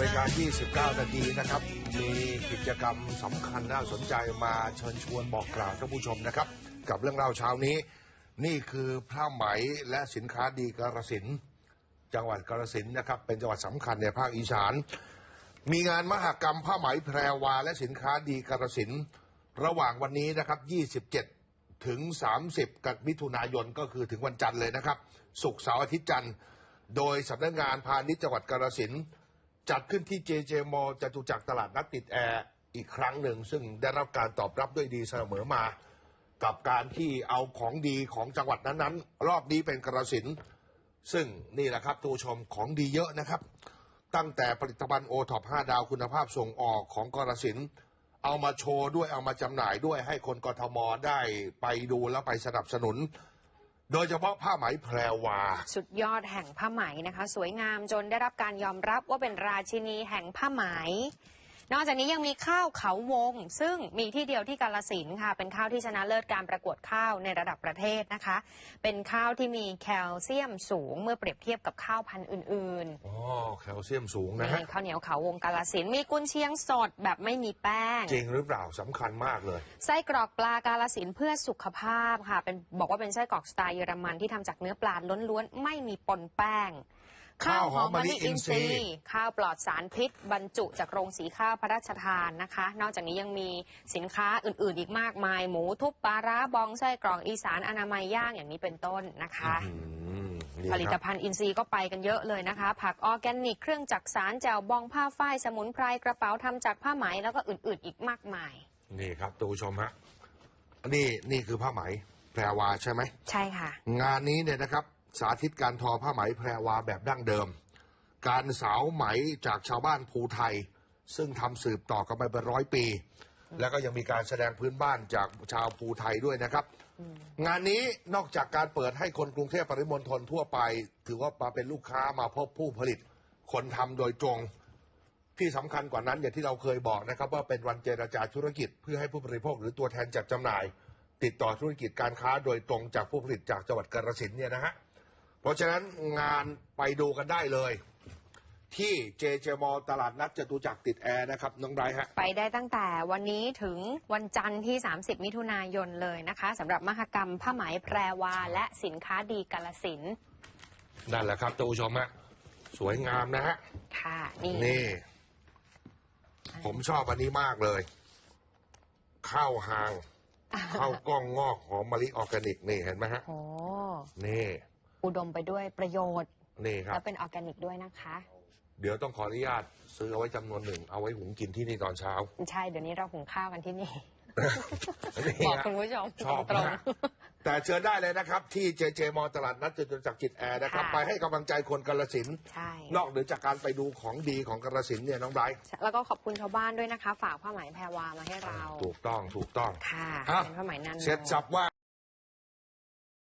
รายการ29 นาทีนะครับ มีกิจกรรมสำคัญน่าสนใจมาเชิญชวนบอกกล่าวท่านผู้ชมนะครับ กับเรื่องเล่าเช้านี้ นี่คือผ้าไหมและสินค้าดีกาฬสินจังหวัดกาฬสินนะครับ เป็นจังหวัดสำคัญในภาคอีสาน มีงานมหกรรมผ้าไหมแพรวา และสินค้าดีกาฬสินระหว่างวันนี้นะครับ 27 ถึง 30 กับมิถุนายนก็คือถึงวันจันทร์เลยนะครับ ศุกร์เสาร์อาทิตย์จันทร์ โดยสำนักงานพาณิชย์จังหวัดกาฬสินธุ์ จัดขึ้นที่เจเจมอจตุจักรตลาดนัดติดแอร์อีกครั้งหนึ่ง ซึ่งได้รับการตอบรับด้วยดีเสมอมา กับการที่เอาของดีของจังหวัดนั้นๆ รอบนี้เป็นกาฬสินซึ่งนี่แหละครับทูชมของดีเยอะนะครับ ตั้งแต่ผลิตภัณฑ์โอท็อป5ดาวคุณภาพส่งออกของกาฬสินเอามาโชว์ด้วยเอามาจำหน่ายด้วยให้คนกทมได้ไปดูแล้วไปสนับสนุน โดยเฉพาะผ้าไหมแพรวา สุดยอดแห่งผ้าไหมนะคะ สวยงามจนได้รับการยอมรับว่าเป็นราชินีแห่งผ้าไหม นอกจากนี้ยังมีข้าวเขาวง ซึ่งมีที่เดียวที่กาลสินธุ์ค่ะ เป็นข้าวที่ชนะเลิศการประกวดข้าวในระดับประเทศนะคะ เป็นข้าวที่มีแคลเซียมสูงเมื่อเปรียบเทียบกับข้าวพันธุ์อื่นอ๋อแคลเซียมสูงๆนะฮะมีข้าวเหนียวเขาวงกาลสินธุ์มีกุนเชียงสดแบบไม่มีแป้ง จริงหรือเปล่าสำคัญมากเลยไส้กรอกปลากาลสินธุ์เพื่อสุขภาพค่ะเป็นบอกว่าเป็นไส้กรอกสไตล์เยอรมันที่ทำจากเนื้อปลาล้วนๆไม่มีปนแป้ง ข้าวหอมมะลิอินทรีย์ข้าวปลอดสารพิษ บรรจุจากโรงสีข้าวพระราชทานนะคะ นอกจากนี้ยังมีสินค้าอื่นๆ อีกมากมาย หมูทุบปลาร้าบองไส้กรอกอีสานอนามัยย่างอย่างนี้เป็นต้นนะคะอืมนี่ผลิคตรับภัณฑ์อินทรีย์ก็ไปกันเยอะเลยนะคะ ผักออร์แกนิก เครื่องจักสารแจ่วบองผ้าฝ้ายสมุนไพรกระเป๋าทำจากผ้าไหมแล้วก็อื่นๆ อีกมากมาย นี่ครับท่านผู้ชมฮะนี่นี่คือผ้าไหมแพรวาใช่ไหมใช่ค่ะ งานนี้เนี่ยนะครับ สาธิตการทอผ้าไหมแพรวาแบบดั้งเดิม การสาวไหมจากชาวบ้านภูไทย ซึ่งทำสืบต่อกันมาเป็นร้อยปี แล้วก็ยังมีการแสดงพื้นบ้านจากชาวภูไทยด้วยนะครับ งานนี้นอกจากการเปิดให้คนกรุงเทพปริมณฑลทั่วไป ถือว่ามาเป็นลูกค้ามาพบผู้ผลิต คนทำโดยตรงที่สำคัญกว่านั้นอย่างที่เราเคยบอกนะครับ ว่าเป็นวันเจรจาธุรกิจ เพื่อให้ผู้บริโภคหรือตัวแทนจัดจำหน่าย ติดต่อธุรกิจการค้าโดยตรงจากผู้ผลิตจากจังหวัดกาฬสินธุ์เนี่ยนะฮะเพ ราะฉะนั้นงานไปดูกันได้เลย ที่เจเจมอตลาดนัดจตุจักรติดแอร์นะครับ น้องไบรท์ฮะ ไปได้ตั้งแต่วันนี้ถึงวันจันทร์ที่ 30 มิถุนายนเลยนะคะสำหรับมหกรรมผ้าไหมแพรวา และสินค้าดีกาลสินธุ์นั่นแหละครับท่านผู้ชมฮะสวยงามนะฮะค่ะนี่นี่ ผมชอบอันนี้มากเลยข้าวหางข้าวกล้องงอกหอมมะลิออร์แกนิกนี่เห็นไหมฮะโอ้นี่ อุดมไปด้วยประโยชน์ นี่ครัและบ เป็นออร์แกนิกด้วยนะคะ เดี๋ยวต้องขออนุญาตซื้อเอาไว้จำนวนหนึ่ง เอาไว้หุงกินที่นี่ตอนเช้า ใช่เดี๋ยวนี้เราหุงข้าวกันที่นี่ นี่บอกฮะ คุณผู้ชมชอบตรง มาก แต่เชิญได้เลยนะครับ ที่เจเจมอตลาดนัดจตุจักรจิตแอร์นะครับ ค่ะ ไปให้กำลังใจคนกาลสินธุ์ใช่ นอกเหนือจากการไปดูของดีของกาลสินธุ์เนี่ยน้องไบรท์แล้วก็ขอบคุณชาวบ้านด้วยนะคะ ฝากผ้าไหมแพรวามาให้เรา ถูกต้องถูกต้องค่ะอะเป็นผ้าไหมนันโน เสร็จสับว่า